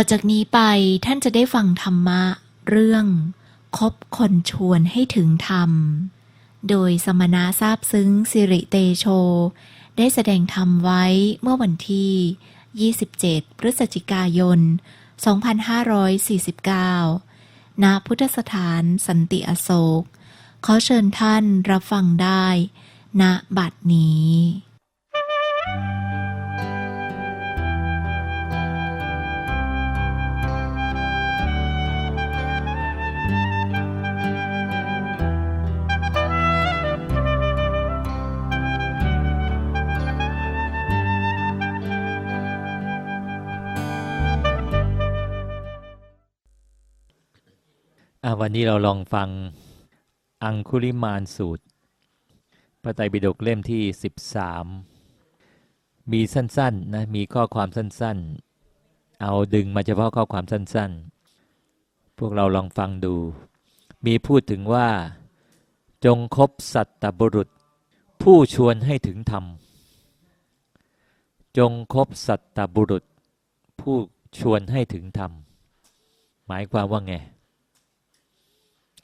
่อจากนี้ไปท่านจะได้ฟังธรรมะ เรื่องคบคนชวนให้ถึงธรรม โดยสมณะทราบซึ้งสิริเตโช ได้แสดงธรรมไว้เมื่อวันที่ 27 พฤศจิกายน 2549 ณ พุทธสถานสันติอโศก ขอเชิญท่านรับฟังได้ ณ บัดนี้ วันนี้เราลองฟังอังคุลิมานสูตร พระไตรปิฎกเล่มที่ 13 มีสั้นๆนะมีข้อความสั้นๆ เอาดึงมาเฉพาะข้อความสั้นๆ พวกเราลองฟังดู มีพูดถึงว่าจงคบสัตตบุรุษ ผู้ชวนให้ถึงธรรม จงคบสัตตบุรุษ ผู้ชวนให้ถึงธรรม หมายความว่าไง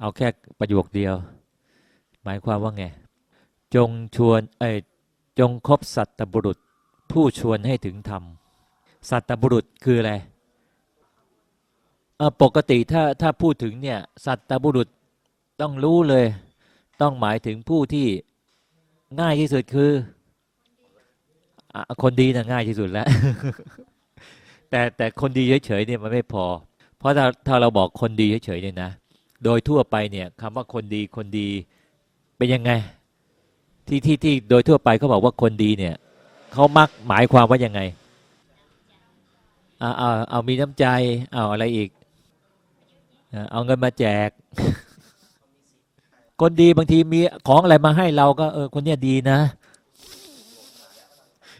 เอาแค่ประโยคเดียว หมายความว่าไง จงชวนเอ้จงคบสัตบุรุษ ผู้ชวนให้ถึงธรรม สัตบุรุษคืออะไรปกติถ้าถ้าพูดถึงเนี่ยสัตบุรุษต้องรู้เลย ต้องหมายถึงผู้ที่ง่ายที่สุดคืออคนดีนะง่ายที่สุดแล้ว แต่แต่คนดีเฉยๆเนี่ยมันไม่พอ เพราะถ้าถ้าเราบอกคนดีเฉยๆเนี่ยนะ โดยทั่วไปเนี่ยคำว่าคนดีคนดีเป็นยังไง ที่ที่ที่โดยทั่วไปเขาบอกว่าคนดีเนี่ยเขามักหมายความว่ายังไงเอาเอาเอามีน้ำใจเอาอะไรอีก เอาเงินมาแจก คนดีบางทีมีของอะไรมาให้เราก็เออคนเนี้ยดีนะ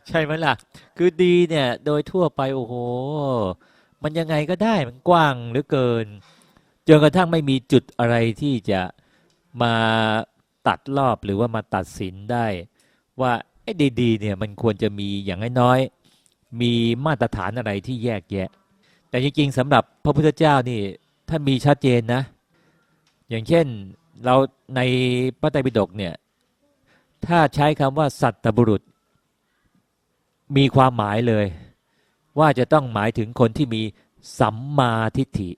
ใช่ไหมล่ะ คือดีเนี่ยโดยทั่วไปโอ้โห มันยังไงก็ได้มันกว้างเหลือเกิน จนกระทั่งไม่มีจุดอะไรที่จะมาตัดรอบหรือว่ามาตัดสินได้ ว่าไอ้ดีๆเนี่ยมันควรจะมีอย่างน้อยๆมีมาตรฐานอะไรที่แยกแยะ แต่จริงๆสำหรับพระพุทธเจ้านี่ท่านมีชัดเจนนะ อย่างเช่นเราในพระไตรปิฎกเนี่ยถ้าใช้คำว่าสัตตบุรุษ มีความหมายเลย ว่าจะต้องหมายถึงคนที่มีสัมมาทิฏฐิ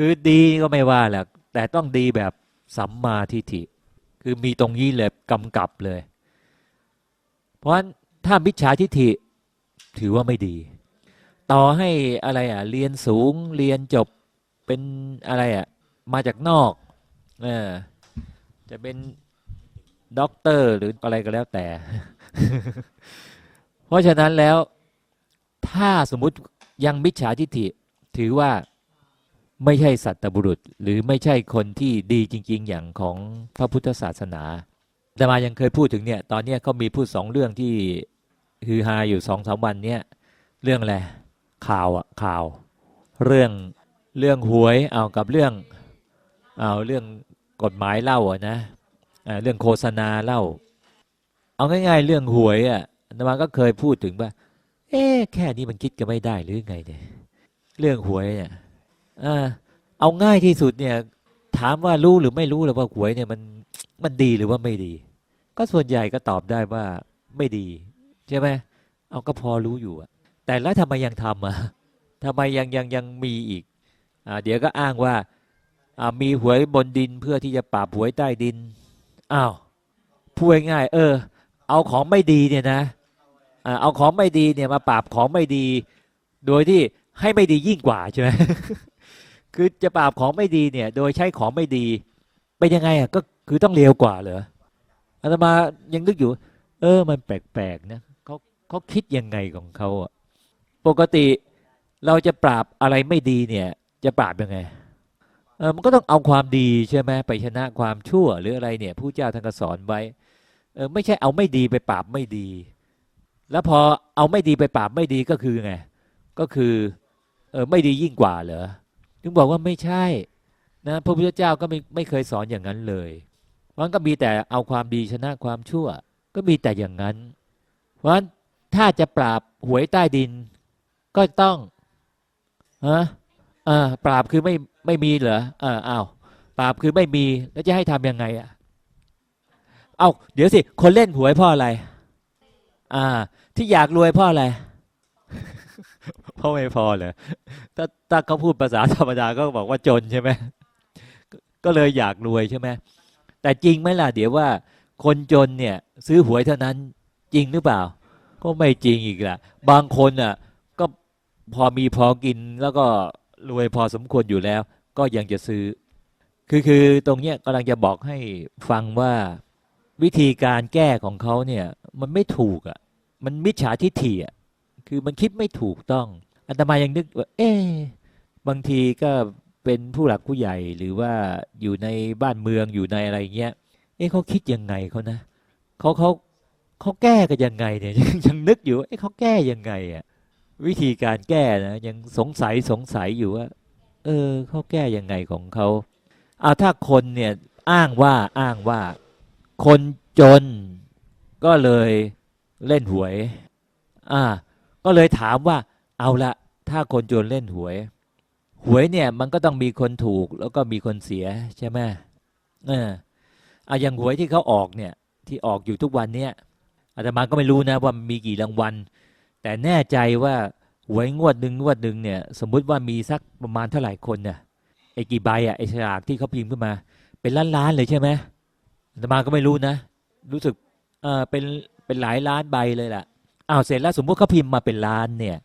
คือดีก็ไม่ว่าแหละแต่ต้องดีแบบสัมมาทิฏฐิ คือมีตรงนี้เลยกำกับเลย เพราะฉะนั้นถ้ามิจฉาทิฏฐิถือว่าไม่ดี ต่อให้อะไรอะเรียนสูงเรียนจบเป็นอะไรอะมาจากนอกเออจะเป็นด็อกเตอร์หรืออะไรก็แล้วแต่ เพราะฉะนั้นแล้วถ้าสมมุติยังมิจฉาทิฏฐิถือว่า ไม่ใช่สัตบุรุษ หรือไม่ใช่คนที่ดีจริง ๆ อย่างของพระพุทธศาสนาแต่มายังเคยพูดถึงเนี่ย ตอนเนี้ยเขามีพูดสองเรื่องที่ฮือฮาอยู่สองสามวันเนี่ยเรื่องอะไรข่าวอะข่าว เรื่องเรื่องหวยเอากับเรื่องเอาเรื่องกฎหมายเล่าอะนะเรื่องโฆษณาเล่า เอาง่ายๆ เรื่องหวยอะนมาก็เคยพูดถึงว่า เอ๊แค่นี้มันคิดกันไม่ได้หรือไงเนี่ยเรื่องหวยเนี่ย เอาง่ายที่สุดเนี่ย ถามว่ารู้หรือไม่รู้หรือว่าหวยเนี่ยมันมันดีหรือว่าไม่ดี ก็ส่วนใหญ่ก็ตอบได้ว่าไม่ดี ใช่ไหมเอาก็พอรู้อยู่อะแต่แล้วทำไมยังทำอะทำไมยังยังยังมีอีกอ่าเดี๋ยวก็อ้างว่าอ่ามีหวยบนดินเพื่อที่จะปราบหวยใต้ดินอ้าวพูดง่ายเออ เอาของไม่ดีเนี่ยนะอ่าเอาของไม่ดีเนี่ยมาปราบของไม่ดี โดยที่ให้ไม่ดียิ่งกว่าใช่ไหม คือจะปราบของไม่ดีเนี่ย โดยใช้ของไม่ดีเป็นยังไงอะก็คือต้องเลวกว่าเหรออาตมายังนึกอยู่ เออ มันแปลกๆนะเขาเขาคิดยังไงของเขาอะปกติเราจะปราบอะไรไม่ดีเนี่ย จะปราบยังไงเออมันก็ต้องเอาความดีใช่ไหมไปชนะความชั่วหรืออะไรเนี่ยผู้เจ้าท่านก็สอนไว้เออไม่ใช่เอาไม่ดีไปปราบไม่ดี แล้วพอเอาไม่ดีไปปราบไม่ดีก็คือไงก็คือเออไม่ดียิ่งกว่าเหรอ ถึงบอกว่าไม่ใช่นะพระพุทธเจ้าก็ไม่ไม่เคยสอนอย่างนั้นเลยมันก็มีแต่เอาความดีชนะความชั่ว ก็มีแต่อย่างนั้นเพราะฉะนั้นถ้าจะปราบหวยใต้ดิน ก็ต้องฮะเออปราบคือไม่ไม่มีเหรอเอออ้าวปราบคือไม่มีแล้วจะให้ทำยังไงอะเอาเดี๋ยวสิคนเล่นหวยเพ่ออะไร อ่า ที่อยากรวยเพ่ออะไร เพราะไม่พอเหรอถ้าถ้าเขาพูดภาษาธรรมดาก็บอกว่าจนใช่ไหมก็เลยอยากรวยใช่ไหมแต่จริงไหมล่ะเดี๋ยวว่า คนจนเนี่ย ซื้อหวยเท่านั้นจริงหรือเปล่า ก็ไม่จริงอีกละบางคนอะก็พอมีพอกินแล้วก็รวยพอสมควรอยู่แล้ว ก็ยังจะซื้อ คือคือตรงเนี้ยกำลังจะบอกให้ฟังว่าวิธีการแก้ของเขาเนี่ย มันไม่ถูกอะ มันมิจฉาทิฐิอะ คือมันคิดไม่ถูกต้อง อาตมายังนึกว่า เอ๊ะบางทีก็เป็นผู้หลักผู้ใหญ่หรือว่าอยู่ในบ้านเมืองอยู่ในอะไรเงี้ย เอ๊ะเขาคิดยังไงเขานะเขาเขาเขาแก้กันยังไงเนี่ยยังนึกอยู่ว่าเอ๊ะเขาแก้ยังไงอะวิธีการแก้นะยังสงสัยสงสัยอยู่ว่า เออเขาแก้ยังไงของเขาเอาถ้าคนเนี่ยอ้างว่าอ้างว่า คนจนก็เลยเล่นหวย อ่า ก็เลยถามว่า เอาละถ้าคนจนเล่นหวย หวยเนี่ยมันก็ต้องมีคนถูกแล้วก็มีคนเสียใช่ไหมเอออาอย่างหวยที่เขาออกเนี่ยที่ออกอยู่ทุกวันเนี่ยอาตมาก็ไม่รู้นะว่ามีกี่รางวัล แต่แน่ใจว่าหวยงวดหนึ่งงวดหนึ่งเนี่ยสมมุติว่ามีสักประมาณเท่าไหร่คนเนี่ยไอ้กี่ใบอะไอ้ฉลากที่เขาพิมพ์ขึ้นมา เป็นล้านล้านเลยใช่ไหมอาตมาก็ไม่รู้นะ รู้สึกเออเป็นเป็นหลายล้านใบเลยล่ะอ้าวเสร็จแล้วสมมติเขาพิมพ์มาเป็นล้านเนี่ย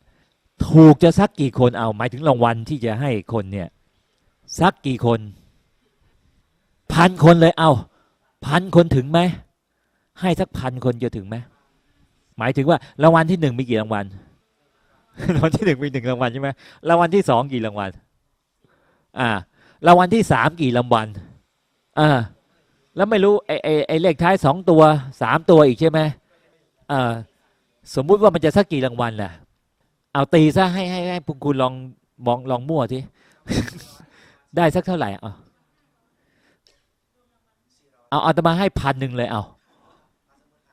ถูกจะสักกี่คนเอาหมายถึงรางวัลที่จะให้คนเนี่ยสักกี่คน พันคนเลยเอาพันคนถึงไหมให้สักพันคนจะถึงไหมหมายถึงว่ารางวัลที่หนึ่งมีกี่รางวัลรางวัลที่หนึ่งมีหนึ่งรางวัลใช่ไหมรางวัลที่สองกี่รางวัลอ่ารางวัลที่สามกี่รางวัลอ่าแล้วไม่รู้ไอ้ไอ้ไอ้เลขท้ายสองตัวสามตัวอีกใช่ไหมอ่าสมมุติว่ามันจะสักกี่รางวัลล่ะ เอาตีซะให้ให้ให้พุงคุณลองมองลองมั่วทีได้สักเท่าไหร่เอาเอาเอาตมาให้พันหนึ่งเลยเอา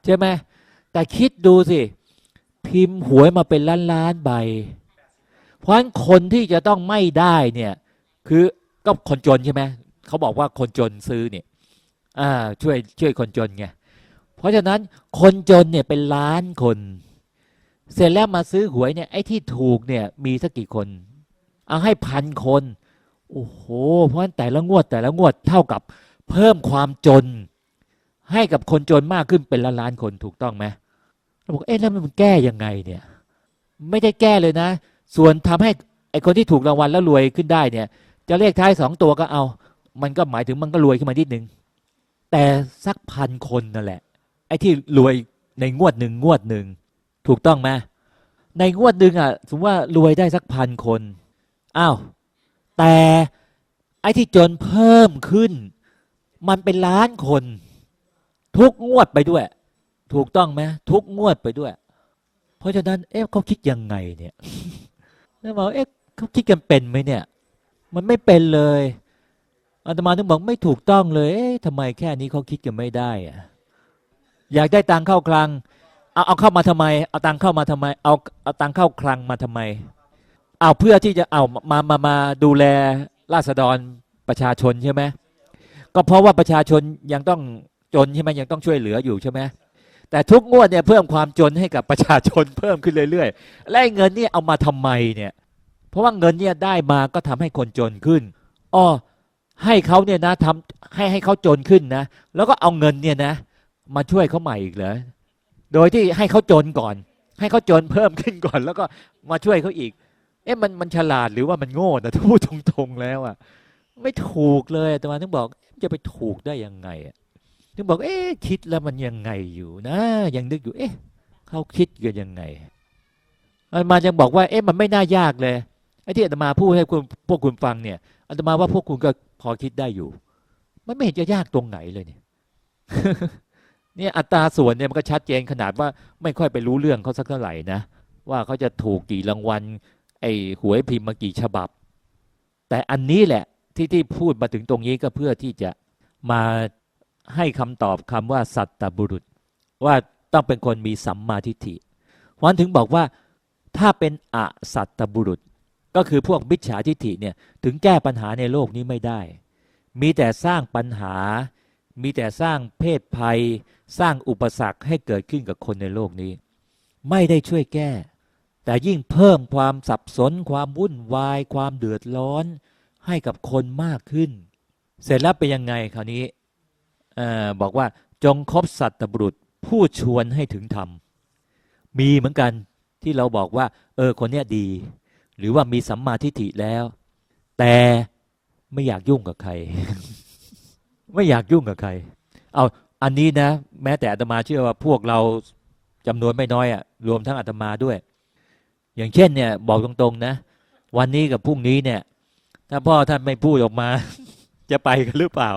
ใช่ไหมแต่คิดดูสิ พิมพ์หวยมาเป็นล้านล้านๆใบ เพราะฉะนั้นคนที่จะต้องไม่ได้เนี่ย คือก็คนจนใช่ไหมเขาบอกว่าคนจนซื้อเนี่ยอ่าช่วยช่วยคนจนไงเพราะฉะนั้นคนจนเนี่ยเป็นล้านคน เสร็จแล้วมาซื้อหวยเนี่ยไอ้ที่ถูกเนี่ยมีสักกี่คน เอาให้พันคน โอ้โห เพราะฉะนั้นแต่ละงวดแต่ละงวดเท่ากับเพิ่มความจน ให้กับคนจนมากขึ้นเป็นล้านล้านคนถูกต้องไหมเราบอกเอ๊ะแล้วมันแก้ยังไงเนี่ย ไม่ได้แก้เลยนะ ส่วนทำให้ไอ้คนที่ถูกรางวัลแล้วรวยขึ้นได้เนี่ย จะเลขท้ายสองตัวก็เอา มันก็หมายถึงมันก็รวยขึ้นมานิดนึง แต่สักพันคนนั่นแหละ ไอ้ที่รวยในงวดหนึ่งงวดหนึ่ง ถูกต้องไหมในงวดหนึ่งอะสมมติว่ารวยได้สักพันคนอ้าวแต่ไอ้ที่จนเพิ่มขึ้น มันเป็นล้านคน ทุกงวดไปด้วย ถูกต้องไหมทุกงวดไปด้วย เพราะฉะนั้นเอ๊ะเขาคิดยังไงเนี่ยแล้วบอกเอ๊ะเขาคิดกันเป็นไหมเนี่ย มันไม่เป็นเลยอาตมาถึงบอกไม่ถูกต้องเลยเอ๊ะทำไมแค่นี้เขาคิดกันไม่ได้อะอยากได้ตังเข้าคลัง เอาเอาเข้ามาทำไม เอาตังเข้ามาทำไม เอาเอาตังเข้าคลังมาทำไม เอาเพื่อที่จะเอามามามาดูแลราษฎรประชาชนใช่ไหมก็เพราะว่าประชาชนยังต้องจนใช่ไหมยังต้องช่วยเหลืออยู่ใช่ไหมแต่ทุกงวดเนี่ยเพิ่มความจนให้กับประชาชนเพิ่มขึ้นเรื่อยๆ และเงินเนี่ยเอามาทำไมเนี่ย เพราะว่าเงินเนี่ยได้มาก็ทำให้คนจนขึ้นอ้อให้เขาเนี่ยนะทำให้ให้เขาจนขึ้นนะ แล้วก็เอาเงินเนี่ยนะ มาช่วยเขาใหม่อีกเหรอ โดยที่ให้เขาจนก่อน ให้เขาจนเพิ่มขึ้นก่อน แล้วก็มาช่วยเขาอีก เอ๊ะมันมันฉลาดหรือว่ามันโง่นะถ้าพูดตรงๆแล้วอะ ไม่ถูกเลยแต่มาถึงบอกจะไปถูกได้ยังไงอะถึงบอกเอ๊ะคิดแล้วมันยังไงอยู่นะ ยังนึกอยู่ เอ๊ะเขาคิดกันยังไงอาตมายังบอกว่าเอ๊ะมันไม่น่ายากเลยไอ้ที่อาตมาพูดให้คุณพวกคุณฟังเนี่ยอาตมาว่าพวกคุณก็พอคิดได้อยู่ มันไม่เห็นจะยากตรงไหนเลยเนี่ย เนี่ยอัตราส่วนเนี่ยมันก็ชัดเจนขนาดว่าไม่ค่อยไปรู้เรื่องเขาสักเท่าไหร่นะว่าเขาจะถูกกี่รางวัลไอ้หวยพิมพ์มากี่ฉบับ แต่อันนี้แหละที่ที่พูดมาถึงตรงนี้ก็เพื่อที่จะมาให้คำตอบคำว่าสัตตบุรุษ ว่าต้องเป็นคนมีสัมมาทิฏฐิเพราะฉะนั้นถึงบอกว่าถ้าเป็นอสัตตบุรุษ ก็คือพวกมิจฉาทิฏฐิเนี่ยถึงแก้ปัญหาในโลกนี้ไม่ได้ มีแต่สร้างปัญหา มีแต่สร้างเพศภัย สร้างอุปสรรคให้เกิดขึ้นกับคนในโลกนี้ ไม่ได้ช่วยแก้ แต่ยิ่งเพิ่มความสับสน ความวุ่นวาย ความเดือดร้อน ให้กับคนมากขึ้น เสร็จแล้วเป็นยังไงคราวนี้ออบอกว่าจงคบสัตบุรุษผู้ชวนให้ถึงธรรม มีเหมือนกันที่เราบอกว่า เออคนเนี้ยดี หรือว่ามีสัมมาทิฏฐิแล้ว แต่ไม่อยากยุ่งกับใคร ไม่อยากยุ่งกับใคร เอา อันนี้นะ แม้แต่อาตมาเชื่อว่าพวกเราจำนวนไม่น้อยอะรวมทั้งอาตมาด้วย อย่างเช่นเนี่ย บอกตรงๆนะ วันนี้กับพรุ่งนี้เนี่ย ถ้าพ่อท่านไม่พูดออกมา จะไปกันหรือเปล่า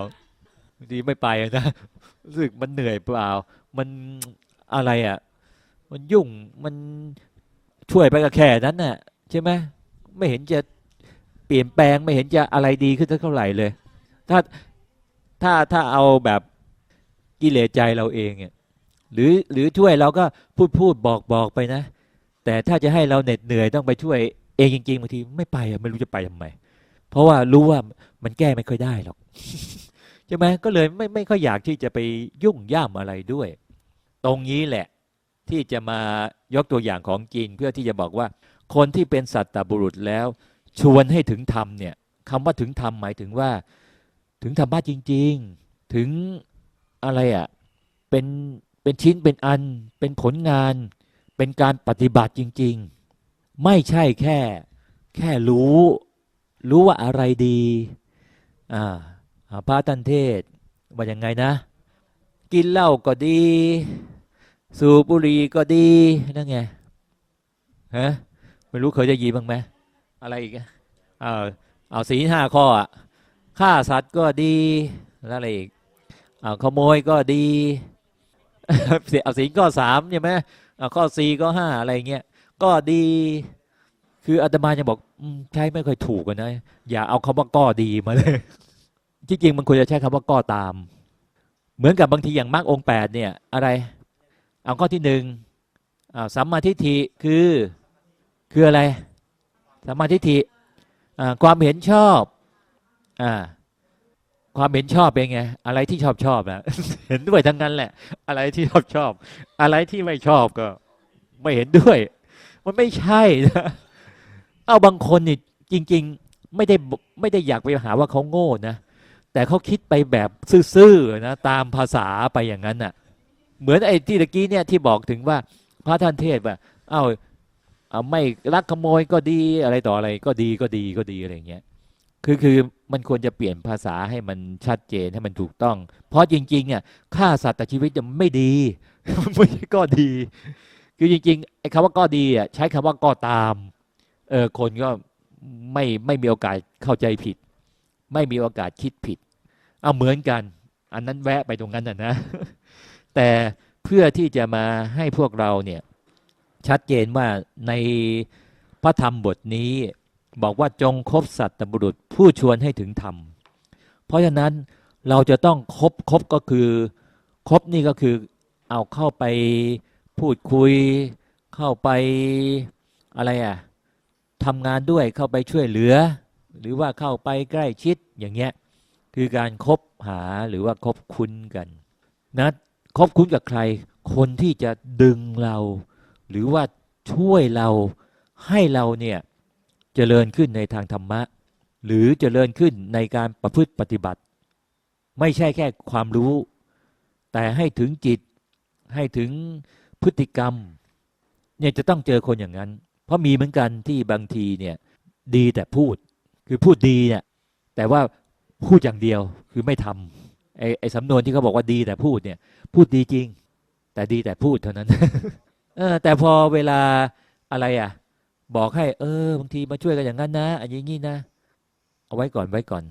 บางทีไม่ไปนะรู้สึกมันเหนื่อยเปล่า มันอะไรอะ่ะ มันยุ่งมันช่วยไปกับแค่นั้นน่ะ ใช่ไหมไม่เห็นจะเปลี่ยนแปลงไม่เห็นจะอะไรดีขึ้นสักเท่าไหร่เลย ถ้าถ้าถ้าเอาแบบ กิเลสใจเราเองเนี่ยหรือหรือช่วยเราก็พูดพูดบอกบอกไปนะ แต่ถ้าจะให้เราเหน็ดเหนื่อยต้องไปช่วยเองจริงๆบางทีไม่ไปอะไม่รู้จะไปทำไมเพราะว่ารู้ว่ามันแก้ไม่ค่อยได้หรอกใช่ไหมก็เลยไม่ไม่ค่อยอยากที่จะไปยุ่งย่ามอะไรด้วย ตรงนี้แหละที่จะมายกตัวอย่างของจีนเพื่อที่จะบอกว่า คนที่เป็นสัตตบุรุษแล้ว ชวนให้ถึงธรรมเนี่ยคำว่าถึงธรรมหมายถึงว่า ถึงธรรมะจริง ๆ ถึง อะไรอะ่ะเป็นเป็นชิ้นเป็นอัน เป็นผลงาน เป็นการปฏิบัติจริง ๆ ไม่ใช่แค่ แค่รู้ รู้ว่าอะไรดีอ่าพระตันเทศว่ายังไงนะ กินเหล้าก็ดี สูบบุหรี่ก็ดีนั่นไงฮะไม่รู้เคยได้ยินบ้างไหมอะไรอีกอะเอาเอาสีห้าข้ออะฆ่าสัตว์ก็ดีแล้วอะไรอีก ขโมยก็ดีเอาสีก็สามใช่ไหมเอาข้อสี่ก็ห้าอะไรเงี้ยก็ดีคืออาตมาจะบอกใช้ไม่ค่อยถูกกันนะอย่าเอาคำว่าก็ดีมาเลยที่จริงมันควรจะใช้คำว่าก็ตาม เหมือนกับบางทีอย่างมรรคองค์แปดเนี่ยอะไร เอาข้อที่หนึ่งอาสัมมาทิฏฐิคือคืออะไรสัมมาทิฏฐิความเห็นชอบอ่า ความเห็นชอบเป็นไง อะไรที่ชอบชอบนะเห็นด้วยทั้งนั้นแหละ อะไรที่ชอบชอบ อะไรที่ไม่ชอบก็ ไม่เห็นด้วย มันไม่ใช่นะเอาบางคนนี่จริง ๆ ไม่ได้ไม่ได้อยากไปหาว่าเขาโง่นะแต่เขาคิดไปแบบซื่อๆนะตามภาษาไปอย่างนั้นน่ะ เหมือนไอ้ที่ตะกี้เนี่ยที่บอกถึงว่าพระท่านเทศว่าเอาเอาไม่ลักขโมยก็ดีอะไรต่ออะไรก็ดีก็ดีก็ดีอะไรอย่างเงี้ยคือคือ มันควรจะเปลี่ยนภาษาให้มันชัดเจนให้มันถูกต้อง เพราะจริงๆเนี่ยฆ่าสัตว์แต่ชีวิตจะไม่ดีไม่ใช่ก็ดี คือจริงๆไอ้คำว่าก็ดีอะใช้คำว่าก็ตามเออคนก็ไม่ไม่มีโอกาสเข้าใจผิด ไม่มีโอกาสคิดผิดเอาเหมือนกัน อันนั้นแวะไปตรงนั้นนะนะ แต่เพื่อที่จะมาให้พวกเราเนี่ยชัดเจนว่าในพระธรรมบทนี้ บอกว่าจงคบสัตบุรุษผู้ชวนให้ถึงธรรม เพราะฉะนั้นเราจะต้องคบคบก็คือคบนี่ก็คือเอาเข้าไปพูดคุย เข้าไปอะไรอะทำงานด้วยเข้าไปช่วยเหลือ หรือว่าเข้าไปใกล้ชิดอย่างเงี้ยคือการครบหาหรือว่าคบคุ้นกันนะคบคุ้นกับใคร คนที่จะดึงเรา หรือว่าช่วยเราให้เราเนี่ย เจริญขึ้นในทางธรรมะ หรือจเจริญขึ้นในการประพฤติปฏิบัติ ไม่ใช่แค่ความรู้ แต่ให้ถึงจิตให้ถึงพฤติกรรมเนี่ยจะต้องเจอคนอย่างนั้น เพราะมีเหมือนกันที่บางทีเนี่ยดีแต่พูดคือพูดดีเนี่ยแต่ว่าพูดอย่างเดียวคือไม่ทำไอ้ไอ้สำนวนที่เขาบอกว่าดีแต่พูดเนี่ย พูดดีจริง แต่ดีแต่พูดเท่านั้น เออแต่พอเวลาอะไรอะ บอกให้ เออ บางทีมาช่วยกันอย่างนั้นนะอันนี้งี้นะ เอาไว้ก่อนไว้ก่อน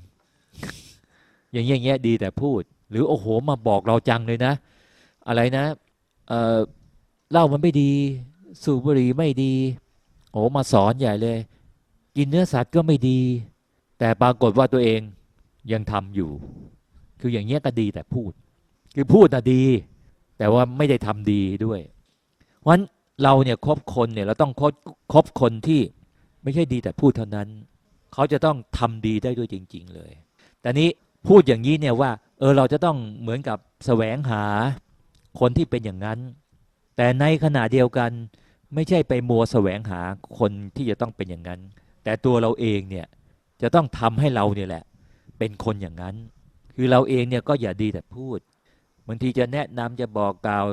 อย่างเงี้ยเงี้ยดีแต่พูด หรือโอ้โหมาบอกเราจังเลยนะ อะไรนะเออเหล้ามันไม่ดี สูบบุหรี่ไม่ดี โอ้มาสอนใหญ่เลย กินเนื้อสัตว์ก็ไม่ดี แต่ปรากฏว่าตัวเองยังทำอยู่ คืออย่างเงี้ยก็ดีแต่พูด คือพูดน่ะดี แต่ว่าไม่ได้ทำดีด้วยเพราะฉะนั้น เราเนี่ยคบคนเนี่ยเราต้องคบคบคนที่ไม่ใช่ดีแต่พูดเท่านั้น เขาจะต้องทำดีได้ด้วยจริง ๆ เลย แต่นี้พูดอย่างนี้เนี่ยว่าเออเราจะต้องเหมือนกับแสวงหาคนที่เป็นอย่างนั้น แต่ในขณะเดียวกันไม่ใช่ไปมัวแสวงหาคนที่จะต้องเป็นอย่างนั้น แต่ตัวเราเองเนี่ยจะต้องทำให้เราเนี่ยแหละ เป็นคนอย่างนั้น คือเราเองเนี่ยก็อย่าดีแต่พูดบางทีจะแนะนำจะบอกกล่าว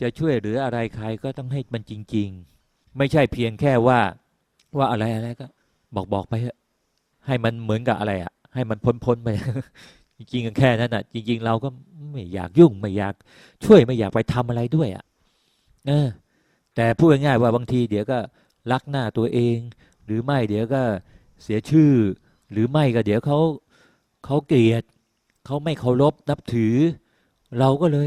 จะช่วยเหลืออะไรใครก็ต้องให้มันจริง ๆ ไม่ใช่เพียงแค่ว่าว่าอะไรอะไรก็ บอกบอกไปให้มันเหมือนกับอะไรอะ่ะ ให้มันพ้นพ้นๆไปจริงๆแค่นั้นอะ จริง ๆ เราก็ไม่อยากยุ่งไม่อยากช่วยไม่อยากไปทำอะไรด้วยอะเออ แต่พูดง่ายๆว่าบางทีเดี๋ยวก็รักหน้าตัวเอง หรือไม่เดี๋ยวก็เสียชื่อ หรือไม่ก็เดี๋ยวเขาเขาเกลียดเขาไม่เคารพนับถือ เราก็เลย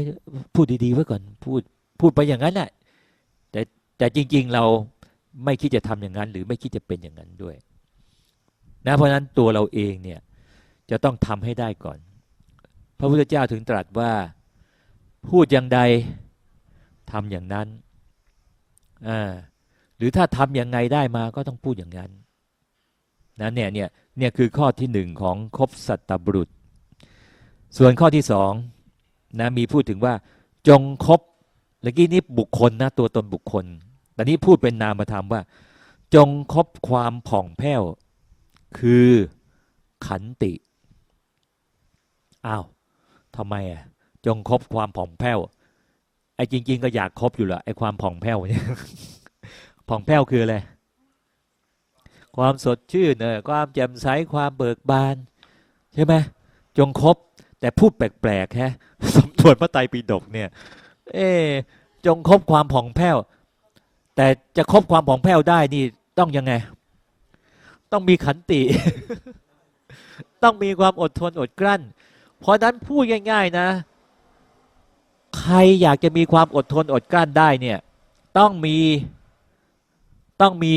พูดดีๆไว้ก่อนพูด พูดไปอย่างนั้นแหละแต่แต่จริง ๆ เราไม่คิดจะทำอย่างนั้น หรือไม่คิดจะเป็นอย่างนั้นด้วยนะเพราะฉะนั้นตัวเราเองเนี่ยจะต้องทำให้ได้ก่อน พระพุทธเจ้าถึงตรัสว่าพูดอย่างใดทำอย่างนั้นอ่าหรือถ้าทำอย่างไงได้มาก็ต้องพูดอย่างนั้นนะเนี่ยเนี่ยเนี่ยคือข้อที่หนึ่งของคบสัตตบุรุษ ส่วนข้อที่สองนะมีพูดถึงว่าจงคบ เมื่อกี้นี้บุคคลนะตัวตนบุคคลแต่นี้พูดเป็นนามธรรมว่า จงคบความผ่องแผ้ว คือขันติอ้าวทำไมอะจงคบความผ่องแผ้วไอ้จริง ๆ ก็อยากคบอยู่แหละไอ้ความผ่องแผ้วเนี่ยผ่องแผ้วคืออะไรความสดชื่นเนอความแจ่มใสความเบิกบาน ใช่ไหมจงคบแต่พูดแปลกๆแฮะสมทวนพระไตรปิฎกเนี่ย เอจงคบความผ่องแผ้ว แต่จะคบความผ่องแผ้วได้นี่ต้องยังไง ต้องมีขันติ ต้องมีความอดทนอดกลั้น เพราะนั้นพูดง่าย ๆนะ ใครอยากจะมีความอดทนอดกลั้นได้เนี่ย ต้องมีต้องมี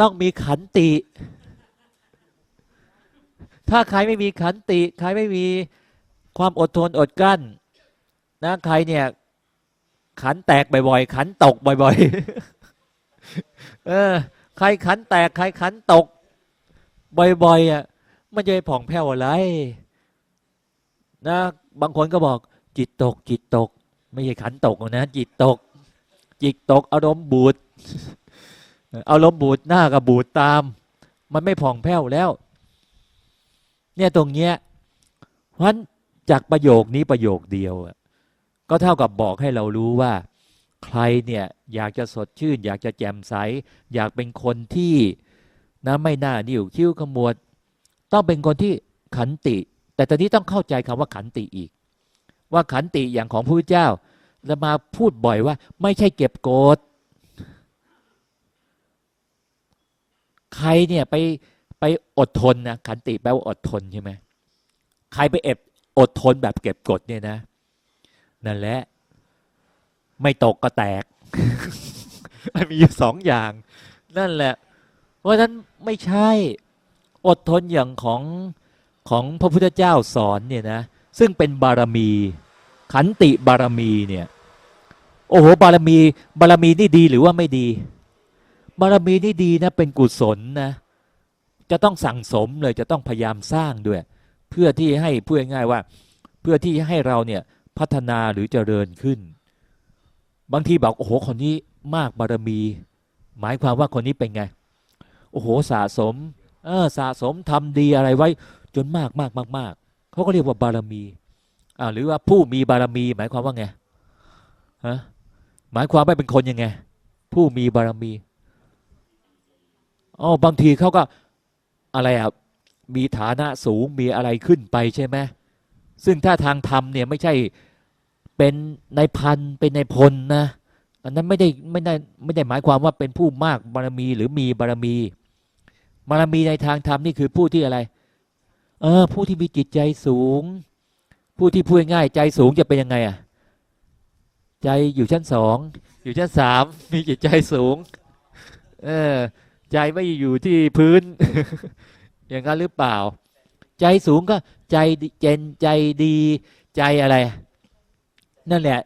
ต้องมีขันติ ถ้าใครไม่มีขันติ ใครไม่มีความอดทนอดกลั้น นะใครเนี่ย ขันแตกบ่อยๆ ขันตกบ่อยๆ เออ ใครขันแตกใครขันตก บ่อยๆอะมันจะไปผ่องแผ้วอะไรนะ บางคนก็บอก จิตตก จิตตก ไม่ใช่ขันตกนะ จิตตก จิตตก อารมณ์บูดอารมณ์บูดหน้ากับบูดตาม มันไม่ผ่องแผ้วแล้ว เนี่ยตรงเนี้ยเพราะฉะนั้นจากประโยคนี้ประโยคเดียวอะ ก็เท่ากับบอกให้เรารู้ว่า ใครเนี่ยอยากจะสดชื่น อยากจะแจ่มใส อยากเป็นคนที่นะไม่น่านิ่วคิ้วขมวด ต้องเป็นคนที่ขันติ แต่ตอนนี้ต้องเข้าใจคำว่าขันติอีก ว่าขันติอย่างของพระพุทธเจ้าจะมาพูดบ่อยว่า ไม่ใช่เก็บโกรธใครเนี่ยไปไปอดทนนะขันติแปลว่าอดทนใช่ไหมใครไปเอบอดทนแบบเก็บกดเนี่ยนะ นั่นแหละ ไม่ตกก็แตก มันมีอยู่สองอย่าง นั่นแหละ เพราะฉะนั้นไม่ใช่อดทนอย่างของของพระพุทธเจ้าสอนเนี่ยนะซึ่งเป็นบารมี ขันติบารมีเนี่ยโอ้โหบารมี บารมีนี่ดีหรือว่าไม่ดี บารมีนี่ดีนะเป็นกุศลนะจะต้องสั่งสมเลยจะต้องพยายามสร้างด้วย เพื่อที่ให้พูดง่ายว่า เพื่อที่ให้เราเนี่ย พัฒนาหรือเจริญขึ้น บางทีบอกโอ้โหคนนี้มากบารมี หมายความว่าคนนี้เป็นไง โอ้โหสะสมเออสะสมทำดีอะไรไว้ จนมากมากมากมากเขาก็เรียกว่าบารมีอ่าหรือว่าผู้มีบารมี หมายความว่าไงฮะหมายความว่าเป็นคนยังไง ผู้มีบารมีอ๋อบางทีเขาก็อะไรอะมีฐานะสูงมีอะไรขึ้นไปใช่ไหมซึ่งถ้าทางธรรมเนี่ยไม่ใช่ เป็นในพันเป็นในพลนะอันนั้นไม่ได้ไม่ได้ไม่ได้หมายความว่าเป็นผู้มากบารมีหรือมีบารมี บารมีในทางธรรมนี่คือผู้ที่อะไร เออ ผู้ที่มีจิตใจสูง ผู้ที่พูดง่ายใจสูงจะเป็นยังไงอะใจอยู่ชั้นสองอยู่ชั้นสามมีจิตใจสูง เออ ใจไม่อยู่ที่พื้น อย่างนั้นหรือเปล่า ใจสูงก็ใจเจนใจดี ใจอะไร นั่นแหละ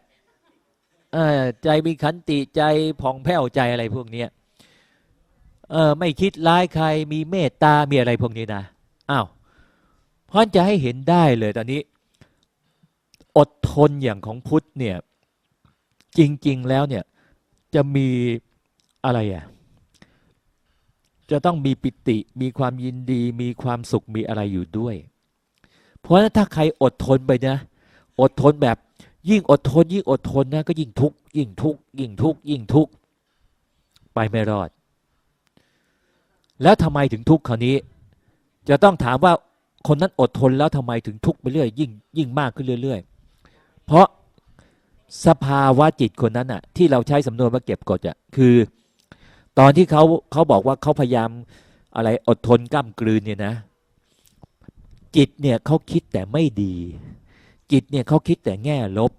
ใจมีขันติใจผ่องแผ้วใจอะไรพวกนี้ไม่คิดร้ายใครมีเมตตา มีอะไรพวกนี้นะอ้าวเพราะฉะนั้นจะให้เห็นได้เลยตอนนี้ อดทนอย่างของพุทธเนี่ย จริง ๆ แล้วเนี่ยจะมีอะไรอะจะต้องมีปิติมีความยินดี มีความสุขมีอะไรอยู่ด้วย เพราะถ้าใครอดทนไปนะ อดทนแบบ ยิ่งอดทน ยิ่งอดทนนะก็ยิ่งทุกข์ยิ่งทุกข์ยิ่งทุกข์ยิ่งทุกข์ไปไม่รอด แล้วทำไมถึงทุกข์คราวนี้ จะต้องถามว่าคนนั้นอดทนแล้วทำไมถึงทุกข์ไปเรื่อยยิ่งยิ่งมากขึ้นเรื่อย ๆ เพราะสภาวะจิตคนนั้นอะที่เราใช้สำนวนว่าเก็บกดอะคือ ตอนที่เขาเขาบอกว่าเขาพยายามอะไรอดทนกล้ามกลืนเนี่ยนะ จิตเนี่ยเขาคิดแต่ไม่ดี จิตเนี่ยเขาคิดแต่แง่ลบ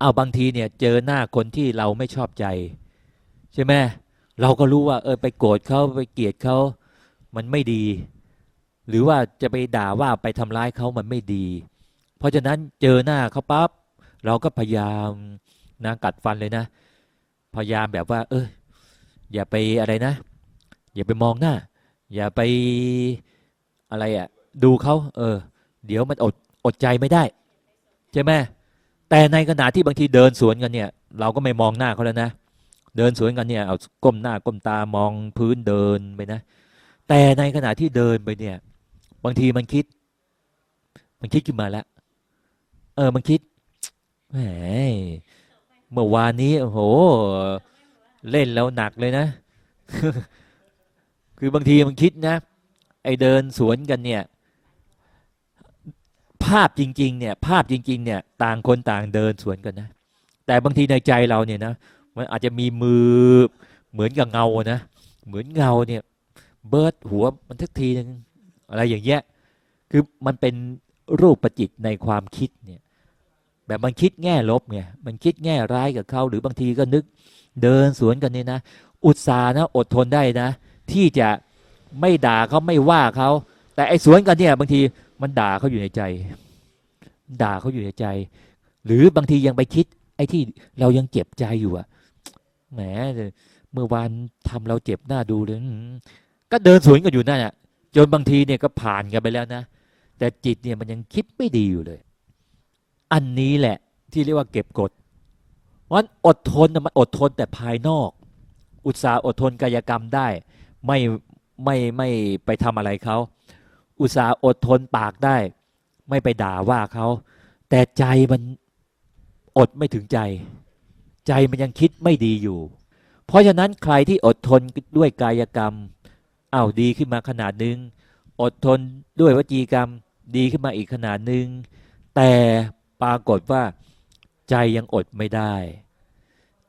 เอาบางทีเนี่ยเจอหน้าคนที่เราไม่ชอบใจ ใช่ไหมเราก็รู้ว่า เออไปโกรธเขาไปเกลียดเขามันไม่ดี หรือว่าจะไปด่าว่าไปทำร้ายเขามันไม่ดี เพราะฉะนั้นเจอหน้าเขาปั๊บเราก็พยายามนะกัดฟันเลยนะ พยายามแบบว่า เอออย่าไปอะไรนะ อย่าไปมองหน้า อย่าไปอะไรอะ่ะดูเขาเออ เดี๋ยวมันอด อดใจไม่ได้ใช่ไหมแต่ในขณะที่บางทีเดินสวนกันเนี่ย เราก็ไม่มองหน้าเขาแล้วนะเดินสวนกันเนี่ยเอาก้มหน้าก้มตามองพื้นเดินไปนะ แต่ในขณะที่เดินไปเนี่ย บางทีมันคิด มันคิดขึ้นมาแล้วเออมันคิดแหมเมื่อวานนี้โอ้โห เล่นแล้วหนักเลยนะ คือบางทีมันคิดนะ ไอเดินสวนกันเนี่ย ภาพจริงๆเนี่ยภาพจริงๆเนี่ยต่างคนต่างเดินสวนกันนะ แต่บางทีในใจเราเนี่ยนะมันอาจจะมีมือเหมือนกับเงานะเหมือนเงาเนี่ยเบิร์ดหัวมันทักทีนึงอะไรอย่างเงี้ยคือมันเป็นรูปประจิตในความคิดเนี่ยแบบมันคิดแง่ลบไงมันคิดแง่ร้ายกับเขาหรือบางทีก็นึกเดินสวนกันเนี่ยนะ อุตส่าห์นะอดทนได้นะ ที่จะไม่ด่าเขาไม่ว่าเขาแต่ไอ้สวนกันเนี่ยบางที มันด่าเขาอยู่ในใจ ด่าเขาอยู่ในใจ หรือบางทียังไปคิด ไอ้ที่เรายังเจ็บใจอยู่อะแหมเมื่อวานทำเราเจ็บหน้าดูเลยก็เดินสวนกันอยู่นั่นแหะจนบางทีเนี่ยก็ผ่านกันไปแล้วนะแต่จิตเนี่ยมันยังคิดไม่ดีอยู่เลย อันนี้แหละที่เรียกว่าเก็บกดวันอดทนมันอดทนแต่ภายนอก อุตสาห์อดทนกายกรรมได้ ไม่ไม่ไม่ไปทำอะไรเขา อุตส่าห์อดทนปากได้ ไม่ไปด่าว่าเขาแต่ใจมันอดไม่ถึงใจ ใจมันยังคิดไม่ดีอยู่ เพราะฉะนั้นใครที่อดทนด้วยกายกรรมอ้าวดีขึ้นมาขนาดนึง อดทนด้วยวจีกรรมดีขึ้นมาอีกขนาดนึง แต่ปรากฏว่า ใจยังอดไม่ได้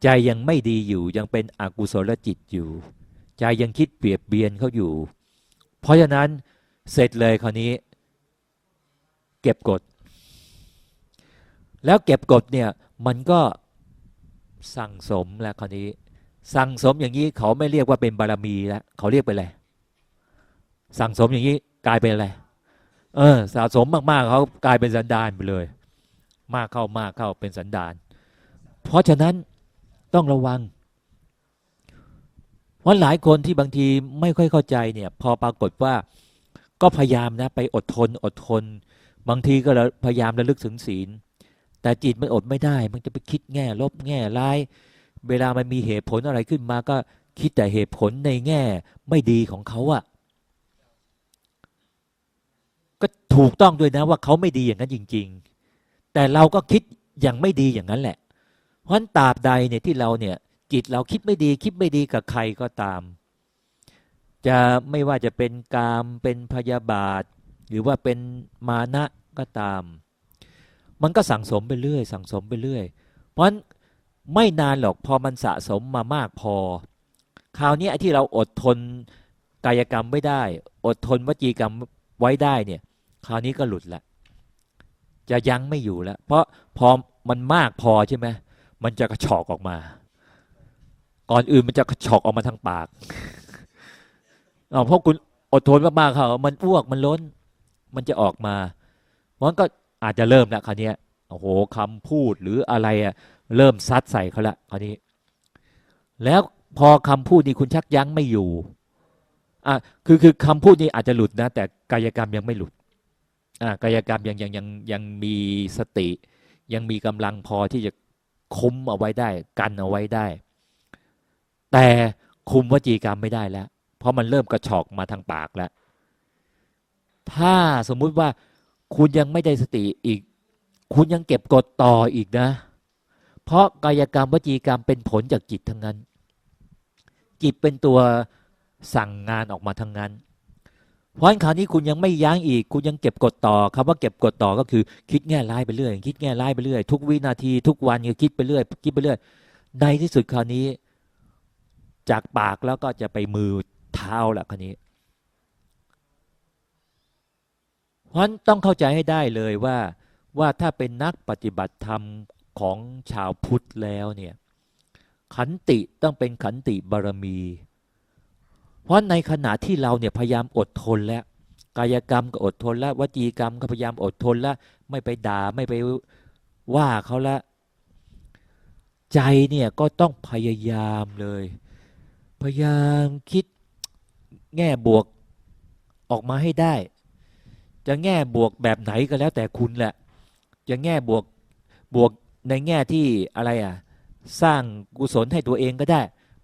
ใจยังไม่ดีอยู่ยังเป็นอกุศลจิตอยู่ ใจยังคิดเปรียบเบียนเขาอยู่ เพราะฉะนั้น เสร็จเลยคราวนี้ เก็บกด แล้วเก็บกดเนี่ยมันก็สั่งสมแล้วคราวนี้ สั่งสมอย่างนี้เขาไม่เรียกว่าเป็นบารมีแล้วเขาเรียกไปอะไรสั่งสมอย่างนี้กลายเป็นอะไรเออสะสมมากๆเขากลายเป็นสันดานไปเลย มากเข้ามากเข้าเป็นสันดาน เพราะฉะนั้นต้องระวังเพราะหลายคนที่บางทีไม่ค่อยเข้าใจเนี่ย พอปรากฏว่า ก็พยายามนะไปอดทนอดทน บางทีก็พยายามระลึกถึงศีล แต่จิตมันอดไม่ได้ มันจะไปคิดแง่ลบแง่ร้าย เวลามันมีเหตุผลอะไรขึ้นมาก็คิดแต่เหตุผลในแง่ไม่ดีของเขาอะก็ถูกต้องด้วยนะว่าเขาไม่ดีอย่างนั้นจริง ๆ แต่เราก็คิดอย่างไม่ดีอย่างนั้นแหละ เพราะตราบใดเนี่ยที่เราเนี่ยจิตเราคิดไม่ดีคิดไม่ดีกับใครก็ตาม จะไม่ว่าจะเป็นกาม เป็นพยาบาท หรือว่าเป็นมานะก็ตาม มันก็สั่งสมไปเรื่อย สั่งสมไปเรื่อย เพราะะนั้นไม่นานหรอกพอมันสะสมมามากพอ คราวนี้ไอ้ที่เราอดทนกายกรรมไม่ได้ อดทนวจีกรรมไว้ได้เนี่ย คราวนี้ก็หลุดละ จะยั้งไม่อยู่แล้ว เพราะพอมันมากพอใช่ไหมมันจะกระชอกออกมา ก่อนอื่นมันจะกระชอกออกมาทางปาก เอเพราะคุณอดทนมากๆเขามันอ้วกมันล้น มันจะออกมามันก็อาจจะเริ่มล้วคราวนี้โอ้โหคำพูดหรืออะไรอะเริ่มซัดใส่เขาละคราวนี้ แล้วพอคำพูดนี้คุณชักยั้งไม่อยู่อะคือคือคำพูดนี้อาจจะหลุดนะ แต่กายกรรมยังไม่หลุดอ่ากายกรรมยังยังยังยังมีสติ ยังมีกำลังพอที่จะคุมเอาไว้ได้ กันเอาไว้ได้ แต่คุมวจีกรรมไม่ได้แล้ว ราะมันเริ่มกระชอกมาทางปากแล้ว ถ้าสมมุติว่าคุณยังไม่ได้สติอีก คุณยังเก็บกดต่ออีกนะ เพราะกายกรรมวจีกรรมเป็นผลจากจิตทั้งนั้น จิตเป็นตัวสั่งงานออกมาทั้งนั้น เพราะอันคราวนี้คุณยังไม่ยั้งอีก คุณยังเก็บกดต่อคำว่าเก็บกดต่อก็คือ คิดแง่ร้ายไปเรื่อย คิดแง่ร้ายไปเรื่อย ทุกวินาที ทุกวันก็คิดไปเรื่อย คิดไปเรื่อย ในที่สุดคราวนี้ จากปากแล้วก็จะไปมือ เท้าแหละคราวนี้เพราะต้องเข้าใจให้ได้เลยว่าว่าถ้าเป็นนักปฏิบัติธรรมของชาวพุทธแล้วเนี่ยขันติต้องเป็นขันติบารมี เพราะในขณะที่เราเนี่ยพยายามอดทนแล้วกายกรรมก็อดทนแล้ววจีกรรมก็พยายามอดทนแล้วไม่ไปด่าไม่ไปว่าเขาละใจเนี่ยก็ต้องพยายามเลย พยายามคิด แง่บวกออกมาให้ได้ จะแง่บวกแบบไหนก็แล้วแต่คุณแหละ จะแง่บวกบวกในแง่ที่อะไรอะ สร้างกุศลให้ตัวเองก็ได้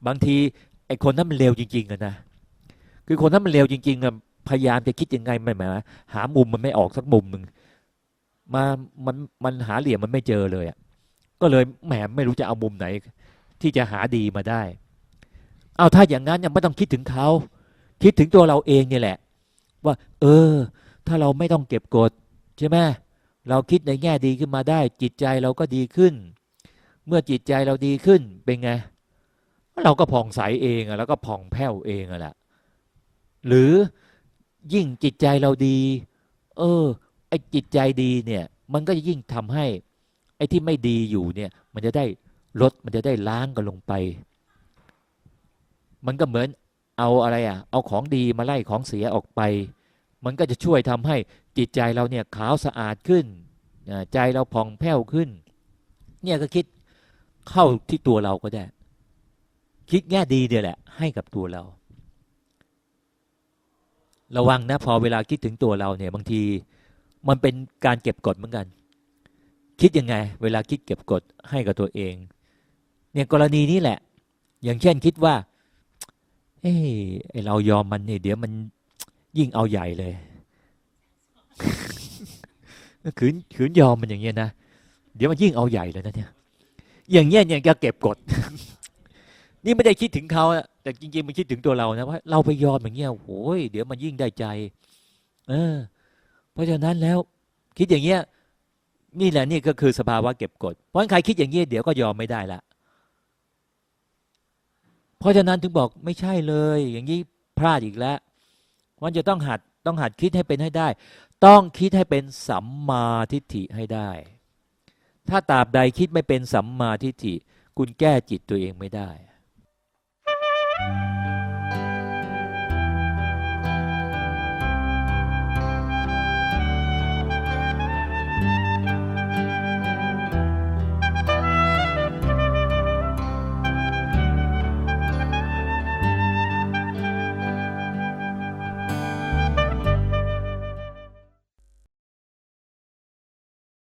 บางทีไอ้คนนั้นมันเลวจริงๆอะนะ คือคนนั้นมันเลวจริงๆอะพยายามจะคิดยังไงไม่หมายหามุมมันไม่ออกสักมุมหนึ่งมามันมันหาเหลี่ยมมันไม่เจอเลยอะก็เลยแหมไม่รู้จะเอามุมไหน ที่จะหาดีมาได้ เอาถ้าอย่างนั้นยังไม่ต้องคิดถึงเขา คิดถึงตัวเราเองเนี่ยแหละ ว่า เออ ถ้าเราไม่ต้องเก็บกดใช่ไหมเราคิดในแง่ดีขึ้นมาได้ จิตใจเราก็ดีขึ้น เมื่อจิตใจเราดีขึ้นเป็นไงเราก็ผ่องใสเองอะแล้วก็ผ่องแผ้วเองอะแหละหรือยิ่งจิตใจเราดี เออไอ้จิตใจดีเนี่ย มันก็จะยิ่งทำให้ ไอ้ที่ไม่ดีอยู่เนี่ย มันจะได้ลดมันจะได้ล้างกันลงไป มันก็เหมือน เอาอะไรอะ เอาของดีมาไล่ของเสียออกไป มันก็จะช่วยทำให้จิตใจเราเนี่ยขาวสะอาดขึ้น ใจเราผ่องแผ้วขึ้น เนี่ยก็คิดเข้าที่ตัวเราก็ได้ คิดแง่ดีเดียแหละ ให้กับตัวเรา ระวังนะพอเวลาคิดถึงตัวเราเนี่ยบางทีมันเป็นการเก็บกดเหมือนกัน คิดยังไง เวลาคิดเก็บกดให้กับตัวเอง เนี่ยกรณีนี้แหละ อย่างเช่นคิดว่า เอ้ไอเรายอมมันเนี่ยเดี๋ยวมันยิ่งเอาใหญ่เลยขืนขืนยอมมันอย่างเงี้ยนะเดี๋ยวมันยิ่งเอาใหญ่เลยนะเนี่ย อย่างเงี้ยเนี่ยจะเก็บกด นี่ไม่ได้คิดถึงเขาแต่จริงๆมันคิดถึงตัวเรานะว่าเราไปยอมอย่างเงี้ยโอ้ยเดี๋ยวมันยิ่งได้ใจ เออ เพราะฉะนั้นแล้ว คิดอย่างเงี้ย นี่แหละนี่ก็คือสภาวะเก็บกดเพราะใครคิดอย่างเงี้ยเดี๋ยวก็ยอมไม่ได้ละ เพราะฉะนั้นถึงบอกไม่ใช่เลย อย่างนี้พลาดอีกแล้วมันจะต้องหัดต้องหัดคิดให้เป็นให้ได้ ต้องคิดให้เป็นสัมมาทิฏฐิให้ได้ ถ้าตราบใดคิดไม่เป็นสัมมาทิฏฐิ คุณแก้จิตตัวเองไม่ได้「